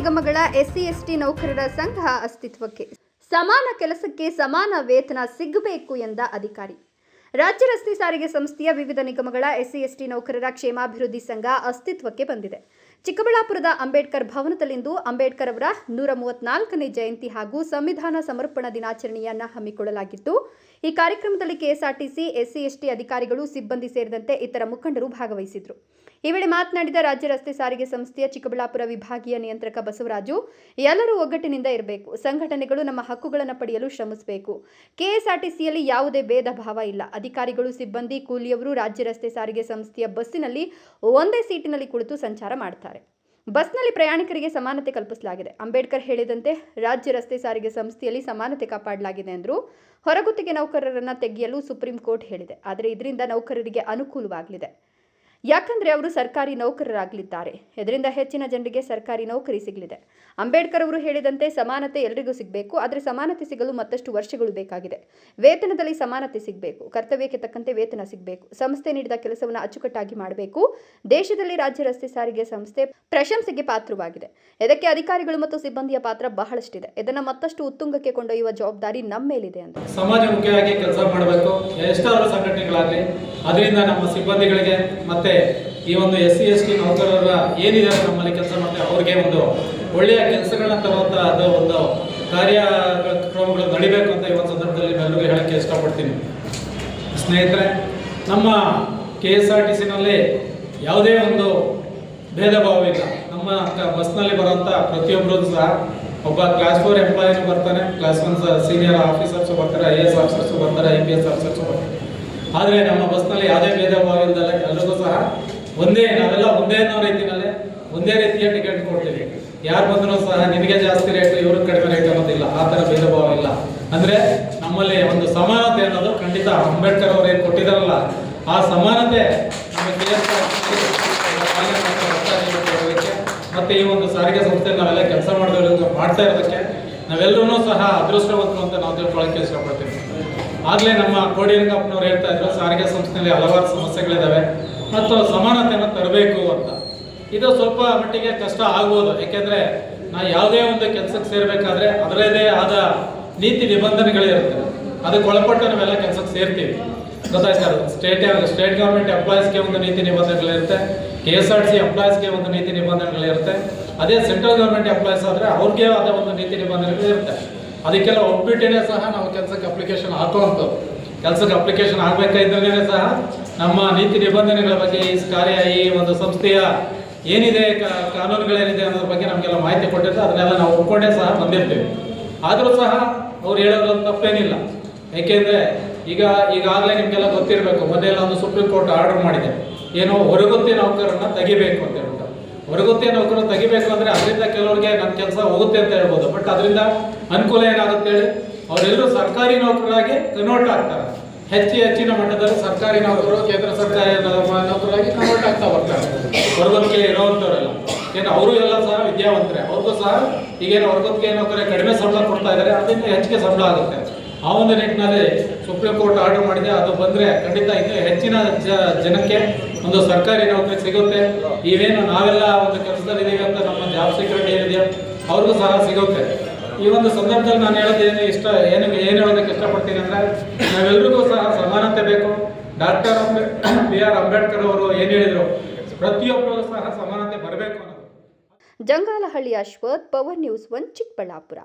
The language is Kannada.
ನಿಗಮಗಳ ಎಸ್ಸಿ, ಎಸ್ಟಿ ನೌಕರರ ಸಂಘ ಅಸ್ತಿತ್ವಕ್ಕೆ ಸಮಾನ ಕೆಲಸಕ್ಕೆ ಸಮಾನ ವೇತನ ಸಿಗಬೇಕು ಎಂದ ಅಧಿಕಾರಿ. ರಾಜ್ಯ ರಸ್ತೆ ಸಾರಿಗೆ ಸಂಸ್ಥೆಯ ವಿವಿಧ ನಿಗಮಗಳ ಎಸ್ಸಿ, ಎಸ್ಟಿ ನೌಕರರ ಕ್ಷೇಮಾಭಿವೃದ್ಧಿ ಸಂಘ ಅಸ್ತಿತ್ವಕ್ಕೆ ಬಂದಿದೆ. ಚಿಕ್ಕಬಳ್ಳಾಪುರದ ಅಂಬೇಡ್ಕರ್ ಭವನದಲ್ಲಿಂದು ಅಂಬೇಡ್ಕರ್ ಅವರ ನೂರ ಮೂವತ್ನಾಲ್ಕನೇ ಜಯಂತಿ ಹಾಗೂ ಸಂವಿಧಾನ ಸಮರ್ಪಣಾ ದಿನಾಚರಣೆಯನ್ನ ಹಮ್ಮಿಕೊಳ್ಳಲಾಗಿತ್ತು. ಈ ಕಾರ್ಯಕ್ರಮದಲ್ಲಿ ಕೆಎಸ್ಆರ್ಟಿಸಿ, ಎಸ್ಸಿ, ಎಸ್ಟಿ ಅಧಿಕಾರಿಗಳು, ಸಿಬ್ಬಂದಿ ಸೇರಿದಂತೆ ಇತರ ಮುಖಂಡರು ಭಾಗವಹಿಸಿದ್ರು. ಈ ವೇಳೆ ಮಾತನಾಡಿದ ರಾಜ್ಯ ರಸ್ತೆ ಸಾರಿಗೆ ಸಂಸ್ಥೆಯ ಚಿಕ್ಕಬಳ್ಳಾಪುರ ವಿಭಾಗೀಯ ನಿಯಂತ್ರಕ ಬಸವರಾಜು, ಎಲ್ಲರೂ ಒಗ್ಗಟ್ಟಿನಿಂದ ಇರಬೇಕು. ಸಂಘಟನೆಗಳು ನಮ್ಮ ಹಕ್ಕುಗಳನ್ನು ಪಡೆಯಲು ಶ್ರಮಿಸಬೇಕು. ಕೆಎಸ್ಆರ್ಟಿಸಿಯಲ್ಲಿ ಯಾವುದೇ ಭೇದ ಭಾವ ಇಲ್ಲ. ಅಧಿಕಾರಿಗಳು, ಸಿಬ್ಬಂದಿ, ಕೂಲಿಯವರು ರಾಜ್ಯ ರಸ್ತೆ ಸಾರಿಗೆ ಸಂಸ್ಥೆಯ ಬಸ್ಸಿನಲ್ಲಿ ಒಂದೇ ಸೀಟಿನಲ್ಲಿ ಕುಳಿತು ಸಂಚಾರ ಮಾಡ್ತಾರೆ ಬಸ್ನಲ್ಲಿ ಪ್ರಯಾಣಿಕರಿಗೆ ಸಮಾನತೆ ಕಲ್ಪಿಸಲಾಗಿದೆ. ಅಂಬೇಡ್ಕರ್ ಹೇಳಿದಂತೆ, ರಾಜ್ಯ ರಸ್ತೆ ಸಾರಿಗೆ ಸಂಸ್ಥೆಯಲ್ಲಿ ಸಮಾನತೆ ಕಾಪಾಡಲಾಗಿದೆ ಎಂದರು ಹೊರಗುತ್ತಿಗೆ ನೌಕರರನ್ನ ತೆಗೆಯಲು ಸುಪ್ರೀಂ ಕೋರ್ಟ್ ಹೇಳಿದೆ. ಆದರೆ ಇದರಿಂದ ನೌಕರರಿಗೆ ಅನುಕೂಲವಾಗಲಿದೆ. ಯಾಕಂದ್ರೆ ಅವರು ಸರ್ಕಾರಿ ನೌಕರರಾಗಲಿದ್ದಾರೆ. ಇದರಿಂದ ಹೆಚ್ಚಿನ ಜನರಿಗೆ ಸರ್ಕಾರಿ ನೌಕರಿ ಸಿಗಲಿದೆ. ಅಂಬೇಡ್ಕರ್ ಅವರು ಹೇಳಿದಂತೆ ಸಮಾನತೆ ಎಲ್ರಿಗೂ ಸಿಗಬೇಕು, ಆದರೆ ಸಮಾನತೆ ಸಿಗಲು ಮತ್ತಷ್ಟು ವರ್ಷಗಳು ಬೇಕಾಗಿದೆ. ವೇತನದಲ್ಲಿ ಸಮಾನತೆ ಸಿಗಬೇಕು, ಕರ್ತವ್ಯಕ್ಕೆ ತಕ್ಕಂತೆ ವೇತನ ಸಿಗಬೇಕು, ಸಂಸ್ಥೆ ನೀಡಿದ ಕೆಲಸವನ್ನು ಅಚ್ಚುಕಟ್ಟಾಗಿ ಮಾಡಬೇಕು. ದೇಶದಲ್ಲಿ ರಾಜ್ಯ ರಸ್ತೆ ಸಾರಿಗೆ ಸಂಸ್ಥೆ ಪ್ರಶಂಸೆಗೆ ಪಾತ್ರವಾಗಿದೆ. ಇದಕ್ಕೆ ಅಧಿಕಾರಿಗಳು ಮತ್ತು ಸಿಬ್ಬಂದಿಯ ಪಾತ್ರ ಬಹಳಷ್ಟಿದೆ. ಇದನ್ನು ಮತ್ತಷ್ಟು ಉತ್ತುಂಗಕ್ಕೆ ಕೊಂಡೊಯ್ಯುವ ಜವಾಬ್ದಾರಿ ನಮ್ಮ ಮೇಲಿದೆ ಅಂತ ಸಮಾಜಮುಖಿಯಾಗಿ ಕೆಲಸ ಮಾಡಬೇಕು. ಎಷ್ಟಾದರೂ ಸಂಘಟನೆಗಳಾಗಲಿ ಅದರಿಂದ ನಮ್ಮ ಸಿಬ್ಬಂದಿಗಳಿಗೆ ಮತ್ತೆ ಈ ಒಂದು ಎಸ್ ಸಿ ಎಸ್ ಟಿ ನೌಕರರ ಏನಿದ್ದಾರೆ ನಮ್ಮಲ್ಲಿ ಕೆಲಸ ಮಾಡ್ತಾರೆ ಅವ್ರಿಗೆ ಒಂದು ಒಳ್ಳೆಯ ಕೆಲಸಗಳನ್ನ ತರುವಂಥ ಅದು ಒಂದು ಕಾರ್ಯಕ್ರಮಗಳು ನಡಿಬೇಕು ಅಂತ ಈ ಒಂದು ಸಂದರ್ಭದಲ್ಲಿ ಎಲ್ಲರಿಗೂ ಹೇಳಕ್ಕೆ ಇಷ್ಟಪಡ್ತೀನಿ. ಸ್ನೇಹಿತರೆ, ನಮ್ಮ ಕೆ ಎಸ್ ಆರ್ ಟಿ ಸಿನಲ್ಲಿ ಯಾವುದೇ ಒಂದು ಭೇದ ಭಾವ ಇಲ್ಲ. ನಮ್ಮ ಬಸ್ನಲ್ಲಿ ಬರುವಂತ ಪ್ರತಿಯೊಬ್ಬರು ಸಹ ಒಬ್ಬ ಕ್ಲಾಸ್ ಫೋರ್ ಎಂಪ್ಲಾಯಿನೂ ಬರ್ತಾನೆ ಕ್ಲಾಸ್ ಒನ್ ಸೀನಿಯರ್ ಆಫೀಸರ್ಸು ಬರ್ತಾರೆ ಐ ಎ ಎಸ್ ಆಫೀಸರ್ಸು ಬರ್ತಾರೆ ಐ ಪಿ ಎಸ್ ಆಫೀಸರ್ಸು ಬರ್ತಾರೆ. ಆದರೆ ನಮ್ಮ ಬಸ್ನಲ್ಲಿ ಯಾವುದೇ ಭೇದ ಭಾವ ಇಲ್ಲದಲ್ಲ ಎಲ್ಲರಿಗೂ ಸಹ ಒಂದೇ, ನಾವೆಲ್ಲ ಒಂದೇ ಅನ್ನೋ ಒಂದೇ ರೀತಿಯ ಟಿಕೆಟ್ ಕೊಡ್ತೀವಿ. ಯಾರು ಬಂದರೂ ಸಹ ನಿಮಗೆ ಜಾಸ್ತಿ ರೇಟ್, ಇವ್ರಿಗೆ ಕಡಿಮೆ ರೇಟ್ ಅನ್ನೋದಿಲ್ಲ. ಆ ಥರ ಭೇದ ಭಾವ ಇಲ್ಲ ಅಂದ್ರೆ ನಮ್ಮಲ್ಲಿ ಒಂದು ಸಮಾನತೆ ಅನ್ನೋದು ಖಂಡಿತ ಅಂಬೇಡ್ಕರ್ ಅವರು ಏನು ಕೊಟ್ಟಿದಾರಲ್ಲ ಆ ಸಮಾನತೆ ಮತ್ತೆ ಈ ಒಂದು ಸಾರಿಗೆ ಸಂಸ್ಥೆ ನಾವೆಲ್ಲ ಕೆಲಸ ಮಾಡಿದವರು ಮಾಡ್ತಾ ಇರೋದಕ್ಕೆ ನಾವೆಲ್ಲರೂ ಸಹ ಅದೃಷ್ಟವಂತರು ಅಂತ ನಾವು ತಿಳ್ಕೊಳ್ಳೋಕೆ ಇಷ್ಟಪಡ್ತೀವಿ. ಆಗ್ಲೇ ನಮ್ಮ ಕೋಡಿಯಂಗಪ್ಪನವ್ರು ಹೇಳ್ತಾ ಇದ್ರು, ಸಾರಿಗೆ ಸಂಸ್ಥೆಯಲ್ಲಿ ಹಲವಾರು ಸಮಸ್ಯೆಗಳಿದ್ದಾವೆ ಮತ್ತು ಸಮಾನತೆಯನ್ನು ತರಬೇಕು ಅಂತ. ಇದು ಸ್ವಲ್ಪ ಮಟ್ಟಿಗೆ ಕಷ್ಟ ಆಗ್ಬೋದು ಯಾಕೆಂದ್ರೆ ನಾ ಯಾವುದೇ ಒಂದು ಕೆಲಸಕ್ಕೆ ಸೇರ್ಬೇಕಾದ್ರೆ ಅದರದೇ ಆದ ನೀತಿ ನಿಬಂಧನೆಗಳಿರುತ್ತೆ ಅದಕ್ಕೆ ಒಳಪಟ್ಟು ನಾವೆಲ್ಲ ಕೆಲಸಕ್ಕೆ ಸೇರ್ತೀವಿ. ಗೊತ್ತಾಯ್ತಾ? ಸ್ಟೇಟ್ ಸ್ಟೇಟ್ ಗೌರ್ಮೆಂಟ್ ಎಂಪ್ಲಾಯೀಸ್ಗೆ ಒಂದು ನೀತಿ ನಿಬಂಧನೆಗಳಿರುತ್ತೆ ಕೆ ಎಸ್ ಆರ್ ಸಿ ಎಂಪ್ಲಾಯೀಸ್ಗೆ ಒಂದು ನೀತಿ ನಿಬಂಧನೆಗಳಿರುತ್ತೆ ಅದೇ ಸೆಂಟ್ರಲ್ ಗೌರ್ಮೆಂಟ್ ಎಂಪ್ಲಾಯೀಸ್ ಆದರೆ ಅವ್ರಿಗೆ ಆದ ಒಂದು ನೀತಿ ನಿಬಂಧನೆಗಳಿರುತ್ತೆ ಅದಕ್ಕೆಲ್ಲ ಒಪ್ಪಿಟ್ಟೇನೆ ಸಹ ನಾವು ಕೆಲಸಕ್ಕೆ ಅಪ್ಲಿಕೇಶನ್ ಹಾಕುವಂಥದ್ದು. ಕೆಲಸಕ್ಕೆ ಅಪ್ಲಿಕೇಶನ್ ಆಗಬೇಕಾದ್ರೆ ಸಹ ನಮ್ಮ ನೀತಿ ನಿಬಂಧನೆಗಳ ಬಗ್ಗೆ ಈ ಕಾರ್ಯ, ಈ ಒಂದು ಸಂಸ್ಥೆಯ ಏನಿದೆ ಕಾನೂನುಗಳೇನಿದೆ ಅನ್ನೋದ್ರ ಬಗ್ಗೆ ನಮಗೆಲ್ಲ ಮಾಹಿತಿ ಕೊಟ್ಟಿರ್ತಾರೆ ಅದನ್ನೆಲ್ಲ ನಾವು ಒಪ್ಕೊಂಡೇ ಸಹ ಬಂದಿರ್ತೀವಿ. ಆದರೂ ಸಹ ಅವ್ರು ಹೇಳೋದ್ರಲ್ಲಿ ತಪ್ಪೇನಿಲ್ಲ. ಏಕೆಂದರೆ ಈಗ, ಈಗಾಗಲೇ ನಿಮಗೆಲ್ಲ ಗೊತ್ತಿರಬೇಕು ಮೊನ್ನೆಲ್ಲ ಒಂದು ಸುಪ್ರೀಂ ಕೋರ್ಟ್ ಆರ್ಡರ್ ಮಾಡಿದೆ. ಏನು ಹೊರಗುತ್ತಿ ನೌಕರನ್ನು ತೆಗಿಬೇಕು ಅಂತ ಹೇಳ್ಬಿಟ್ಟು ಹೊರಗುತ್ತಿ ನೌಕರರು ತೆಗಿಬೇಕು ಅಂದರೆ ಅದರಿಂದ ಕೆಲವರಿಗೆ ನನ್ನ ಕೆಲಸ ಹೋಗುತ್ತೆ ಅಂತ ಹೇಳ್ಬೋದು. ಬಟ್ ಅದರಿಂದ ಅನುಕೂಲ ಏನಾಗುತ್ತೆ ಹೇಳಿ? ಅವರೆಲ್ಲರೂ ಸರ್ಕಾರಿ ನೌಕರರಾಗಿ ಕನ್ವರ್ಟ್ ಆಗ್ತಾರೆ. ಹೆಚ್ಚು ಹೆಚ್ಚಿನ ಮಟ್ಟದಲ್ಲಿ ಸರ್ಕಾರಿ ನೌಕರರು, ಕೇಂದ್ರ ಸರ್ಕಾರಿ ನೌಕರರಾಗಿ ಕನ್ವರ್ಟ್ ಆಗ್ತಾ ಬರ್ತಾರೆ. ಹೊರಗುತ್ತಿಗೆ ಇರೋವಂಥವರೆಲ್ಲ. ಏನು ಅವರು ಎಲ್ಲ ಸಹ ವಿದ್ಯಾವಂತರೇ. ಅವ್ರಿಗೂ ಸಹ ಈಗೇನು ಹೊರಗುತ್ತಿಗೆ ನೌಕರೇ ಕಡಿಮೆ ಸಂಬಳ ಕೊಡ್ತಾ ಇದ್ದಾರೆ, ಅದರಿಂದ ಹೆಚ್ಚಿಗೆ ಸಂಬಳ ಆಗುತ್ತೆ. ಆ ಒಂದು ನಿಟ್ಟಿನಲ್ಲಿ ಸುಪ್ರೀಂ ಕೋರ್ಟ್ ಆರ್ಡರ್ ಮಾಡಿದೆ. ಅದು ಬಂದರೆ ಖಂಡಿತ ಇನ್ನೂ ಹೆಚ್ಚಿನ ಜನಕ್ಕೆ ಒಂದು ಸರ್ಕಾರಿ ನೌಕರಿ ಸಿಗುತ್ತೆ. ಇವೇನು ನಾವೆಲ್ಲ ಒಂದು ಕೆಲಸದಲ್ಲಿದ್ದೀವಿ ಅಂತ ನಮ್ಮ ಜಾಬ್ ಸೆಕ್ಯೂರಿಟಿ ಏನಿದೆಯೋ ಅವ್ರಿಗೂ ಸಹ ಸಿಗುತ್ತೆ. ಈ ಒಂದು ಸಂದರ್ಭದಲ್ಲಿ ನಾನು ಹೇಳೋದು ಏನು ಇಷ್ಟ, ಏನು ಏನು ಹೇಳೋದಕ್ಕೆ ಇಷ್ಟಪಡ್ತೀನಿ ಅಂದರೆ, ನಾವೆಲ್ರಿಗೂ ಸಹ ಸಮಾನತೆ ಬೇಕು. ಡಾಕ್ಟರ್ ಬಿ ಆರ್ ಅಂಬೇಡ್ಕರ್ ಅವರು ಏನು ಹೇಳಿದರು? ಪ್ರತಿಯೊಬ್ಬರಿಗೂ ಸಹ ಸಮಾನತೆ ಬರಬೇಕು Jangalahalli Ashwath, power news one Chikkaballapur